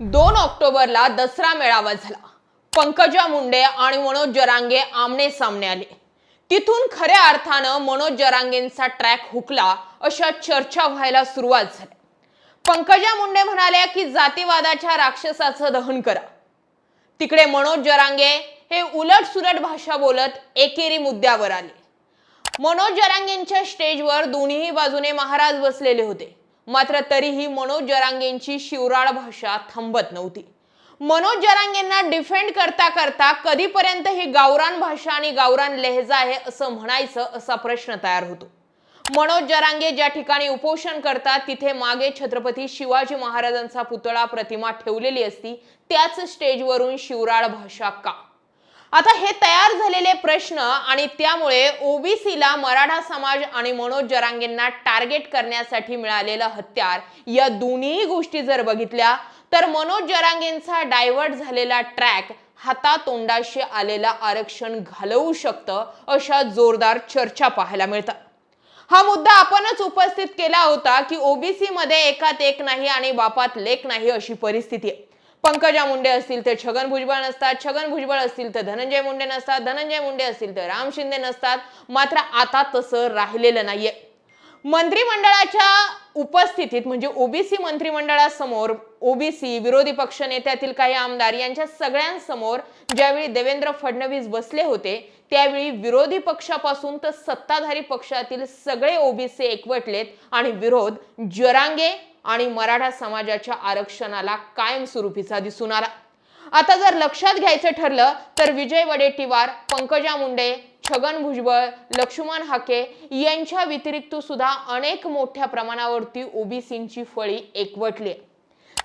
दोन ऑक्टोबरला दसरा मेळावा झाला. पंकजा मुंडे आणि मनोज जरांगे आमने सामने आले. तिथून खऱ्या अर्थानं मनोज जरांगेंचा ट्रॅक हुकला अशा चर्चा व्हायला सुरुवात झाली. पंकजा मुंडे म्हणाल्या की जातीवादाच्या राक्षसाचं दहन करा. तिकडे मनोज जरांगे हे उलट सुलट भाषा बोलत एकेरी मुद्द्यावर आले. मनोज जरांगेंच्या स्टेजवर दोन्ही बाजूने महाराज बसलेले होते. मात्र तरीही मनोज जरांगेंची शिवराळ भाषा थांबत नव्हती. मनोज जरांगेंना डिफेंड करता करता कधीपर्यंत ही गावरान भाषा आणि गावरान लहजा आहे असं म्हणायचं असा प्रश्न तयार होतो. मनोज जरांगे ज्या ठिकाणी उपोषण करतात तिथे मागे छत्रपती शिवाजी महाराजांचा पुतळा प्रतिमा ठेवलेली असती त्याच स्टेजवरून शिवराळ भाषा का? आता हे तयार झालेले प्रश्न आणि त्यामुळे ओबीसीला मराठा समाज आणि मनोज जरांगेंना टार्गेट करण्यासाठी मिळालेलं हत्यार या दोन्ही गोष्टी जर बघितल्या तर मनोज जरांगेंचा डायव्हर्ट झालेला ट्रॅक हातातोंडाशी आलेला आरक्षण घालवू शकतं अशा जोरदार चर्चा पाहायला मिळतात. हा मुद्दा आपणच उपस्थित केला होता की ओबीसी मध्ये एकात एक नाही आणि बापात लेख नाही अशी परिस्थिती आहे. पंकजा मुंडे असतील तर छगन भुजबळ नसतात छगन भुजबळ असतील तर धनंजय मुंडे नसतात धनंजय मुंडे असतील तर राम शिंदे नसतात. मात्र आता तसं राहिलेलं नाहीये. मंत्रिमंडळाच्या उपस्थितीत म्हणजे ओबीसी मंत्रिमंडळासमोर ओबीसी विरोधी पक्ष नेत्यातील काही आमदार यांच्या सगळ्यांसमोर ज्यावेळी देवेंद्र फडणवीस बसले होते त्यावेळी विरोधी पक्षापासून तर सत्ताधारी पक्षातील सगळे ओबीसी एकवटलेत आणि विरोध जरांगे आणि मराठा समाजाच्या आरक्षणाला कायमस्वरूपीचा दिसून आला आता जर लक्षात घ्यायचं ठरलं तर विजय वडेट्टीवार पंकजा मुंडे छगन भुजबळ लक्ष्मण हाके यांच्या व्यतिरिक्त सुद्धा अनेक मोठ्या प्रमाणावरती ओबीसींची फळी एकवटली आहे.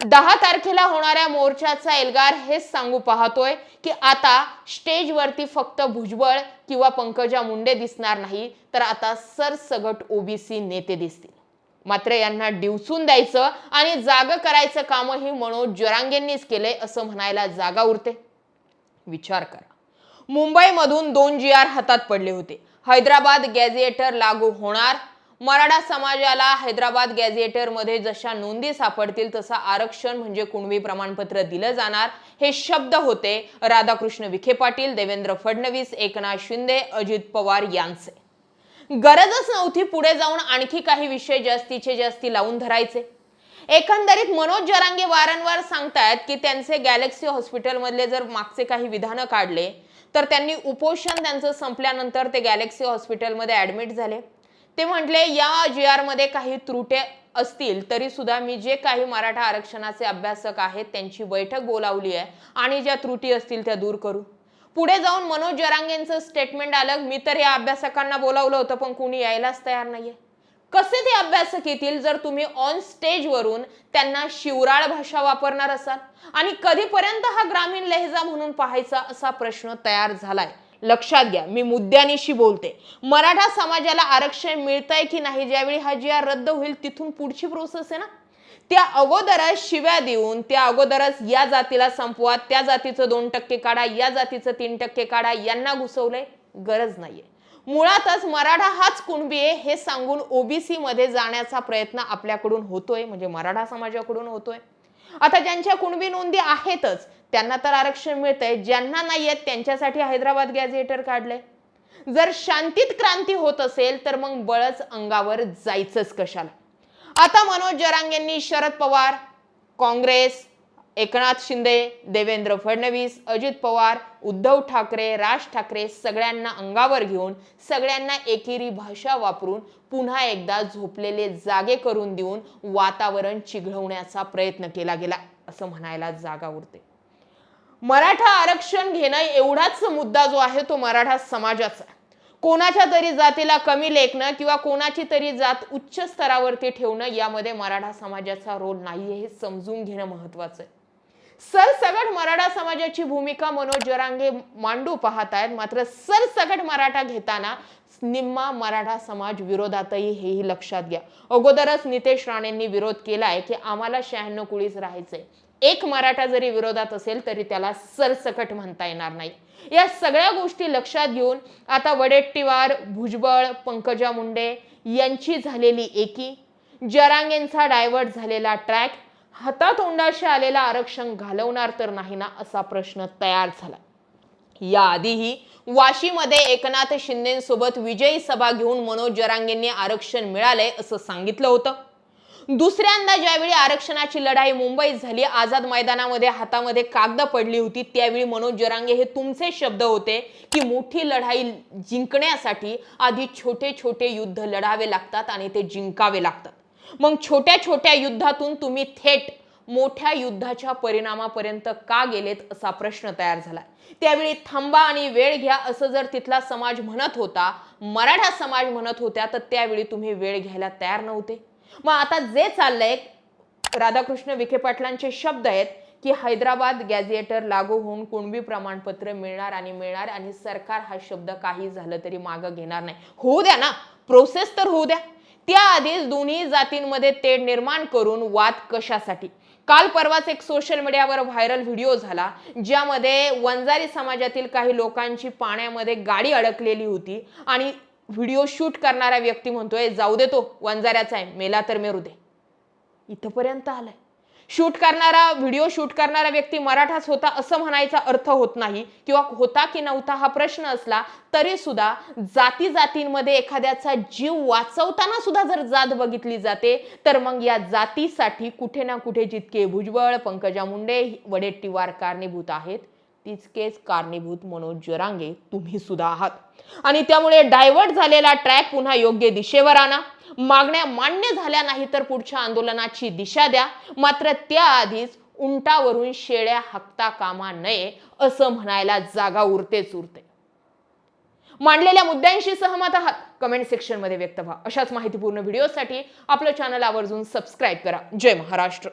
दहा तारखेला होणाऱ्या मोर्चाचा एल्गार हेच सांगू पाहतोय की आता स्टेजवरती फक्त भुजबळ किंवा पंकजा मुंडे दिसणार नाही तर आता सरसगट ओबीसी नेते दिसतील मात्र यांना डिवसून द्यायचं आणि जाग करायचं कामही मनोज जरांगेंनीच केले असं म्हणायला जागा उरते. विचार करा. मुंबईमधून दोन जी आर हातात पडले होते. हैदराबाद गॅझिएटर लागू होणार. मराठा समाजाला हैदराबाद गॅझिएटरमध्ये जशा नोंदी सापडतील तसं आरक्षण म्हणजे कुणबी प्रमाणपत्र दिलं जाणार हे शब्द होते राधाकृष्ण विखे पाटील देवेंद्र फडणवीस एकनाथ शिंदे अजित पवार यांचे. गरजच नव्हती पुढे जाऊन आणखी काही विषय जास्तीचे जास्ती लावून धरायचे. एकंदरीत मनोज जरांगे वारंवार सांगतायत की त्यांचे गॅलेक्सी हॉस्पिटलमधले जर मागचे काही विधानं काढले तर त्यांनी उपोषण त्यांचं संपल्यानंतर ते गॅलेक्सी हॉस्पिटलमध्ये ऍडमिट झाले. ते म्हटले या जी मध्ये काही त्रुटे असतील तरी सुद्धा मी जे काही मराठा आरक्षणाचे अभ्यासक आहेत त्यांची बैठक बोलावली आहे आणि ज्या त्रुटी असतील त्या दूर करू. पुढे जाऊन मनोज जरांगेंचं स्टेटमेंट आलं. मी तर या अभ्यासकांना बोलावलं होतं पण कुणी यायलाच तयार नाहीये. कसे ते अभ्यासक येतील जर तुम्ही ऑन स्टेजवरून त्यांना शिवराळ भाषा वापरणार असाल? आणि कधीपर्यंत हा ग्रामीण लहेजा म्हणून पाहायचा असा प्रश्न तयार झालाय? लक्षात घ्या मी मुद्द्यानिशी बोलते. मराठा समाजाला आरक्षण मिळतंय की नाही ज्यावेळी हा जी आर रद्द होईल तिथून पुढची प्रोसेस आहे ना? त्या अगोदरच शिव्या देऊन त्या अगोदरच या जातीला संपवा त्या जातीचं दोन टक्के काढा या जातीचं तीन टक्के काढा यांना घुसवलंय गरज नाहीये. मुळातच मराठा हाच कुणबी आहे हे सांगून ओबीसी मध्ये जाण्याचा प्रयत्न आपल्याकडून होतोय म्हणजे मराठा समाजाकडून होतोय. आता ज्यांच्या कुणबी नोंदी आहेतच त्यांना तर आरक्षण मिळतंय ज्यांना नाही आहेत त्यांच्यासाठी हैदराबाद गॅझेटर काढलंय. जर शांतीत क्रांती होत असेल तर मग बळच अंगावर जायचंच कशाला. आता मनोज जरांग यांनी शरद पवार काँग्रेस एकनाथ शिंदे देवेंद्र फडणवीस अजित पवार उद्धव ठाकरे राज ठाकरे सगळ्यांना अंगावर घेऊन सगळ्यांना एकेरी भाषा वापरून पुन्हा एकदा झोपलेले जागे करून देऊन वातावरण चिघळवण्याचा प्रयत्न केला गेला असं म्हणायला जागा उरते मराठा आरक्षण घेणं एवढाच मुद्दा जो आहे तो मराठा समाजाचा आहे. कोणाच्या तरी जातीला कमी लेखणं किंवा कोणाची तरी जात उच्च स्तरावरती ठेवणं यामध्ये मराठा समाजाचा रोल नाहीये हे समजून घेणं महत्वाचं आहे. सरसगट मराठा समाजाची भूमिका मनोज जरांगे मांडू पाहत आहेत मात्र सरसगट मराठा घेताना निम्मा मराठा समाज विरोधातही हेही लक्षात घ्या. अगोदरच नितेश राणेंनी विरोध केलाय की आम्हाला शहाण्णव कुळीच राहायचंय. एक मराठा जरी विरोधात असेल तरी त्याला सरसकट म्हणता येणार नाही. या सगळ्या गोष्टी लक्षात घेऊन आता वडेट्टीवार भुजबळ पंकजा मुंडे यांची झालेली एकी जरांगेंचा डायव्हर्ट झालेला ट्रॅक हातातोंडाशी आलेला आरक्षण घालवणार तर नाही ना असा प्रश्न तयार झाला. याआधीही वाशीमध्ये एकनाथ शिंदेसोबत विजयी सभा घेऊन मनोज जरांगेंनी आरक्षण मिळालंय असं सांगितलं होतं. दुसऱ्यांदा ज्यावेळी आरक्षणाची लढाई मुंबईत झाली आझाद मैदानामध्ये हातामध्ये कागद पडली होती त्यावेळी मनोज जरांगे हे तुमचे शब्द होते की मोठी लढाई जिंकण्यासाठी आधी छोटे छोटे युद्ध लढावे लागतात आणि ते जिंकावे लागतात. मग छोट्या छोट्या युद्धातून तुम्ही थेट मोठ्या युद्धाच्या परिणामापर्यंत का गेलेत असा प्रश्न तयार झाला. त्यावेळी थांबा आणि वेळ घ्या असं जर तिथला समाज म्हणत होता मराठा समाज म्हणत होत्या तर त्यावेळी तुम्ही वेळ घ्यायला तयार नव्हते. मग आता जे चाललंय राधाकृष्ण विखे पाटलांचे शब्द आहेत की हैदराबाद गॅझेटर लागू होऊन कुणबी प्रमाणपत्र मिळणार आणि मिळणार आणि सरकार हा शब्द काही झालं तरी मागं घेणार नाही. होऊ द्या ना प्रोसेस तर होऊ द्या. त्याआधीच दोन्ही जातींमध्ये तेढ निर्माण करून वाद कशासाठी? काल परवाच एक सोशल मीडियावर व्हायरल व्हिडिओ झाला ज्यामध्ये वंजारी समाजातील काही लोकांची पाण्यामध्ये गाडी अडकलेली होती आणि व्हिडिओ शूट करणारा व्यक्ती म्हणतोय जाऊ दे तो वंजाऱ्याचा आहे मेला तर मेरू दे. इथंपर्यंत आलाय. शूट करणारा व्हिडिओ शूट करणारा व्यक्ती मराठाच होता असं म्हणायचा अर्थ होत नाही किंवा होता की नव्हता हा प्रश्न असला तरी सुद्धा जाती जातींमध्ये एखाद्याचा जीव वाचवताना सुद्धा जर जात बघितली जाते तर मग या जातीसाठी कुठे ना कुठे जितके भुजबळ पंकजा मुंडे वडेट्टीवार कारणीभूत आहेत. तितकेच कारणीभूत मनोज जरांगे तुम्ही सुद्धा आहात. आणि त्यामुळे डायव्हर्ट झालेला ट्रॅक पुन्हा योग्य दिशेवर आणा. मागण्या मान्य झाल्या नाही तर पुढच्या आंदोलनाची दिशा द्या. मात्र त्याआधीच उंटावरून शेळ्या हकता कामा नये असं म्हणायला जागा उरतेच उरते. मांडलेल्या मुद्द्यांशी सहमत आहात. कमेंट सेक्शनमध्ये व्यक्त व्हा. अशाच माहितीपूर्ण व्हिडिओसाठी आपलं चॅनल आवर्जून सबस्क्राईब करा. जय महाराष्ट्र.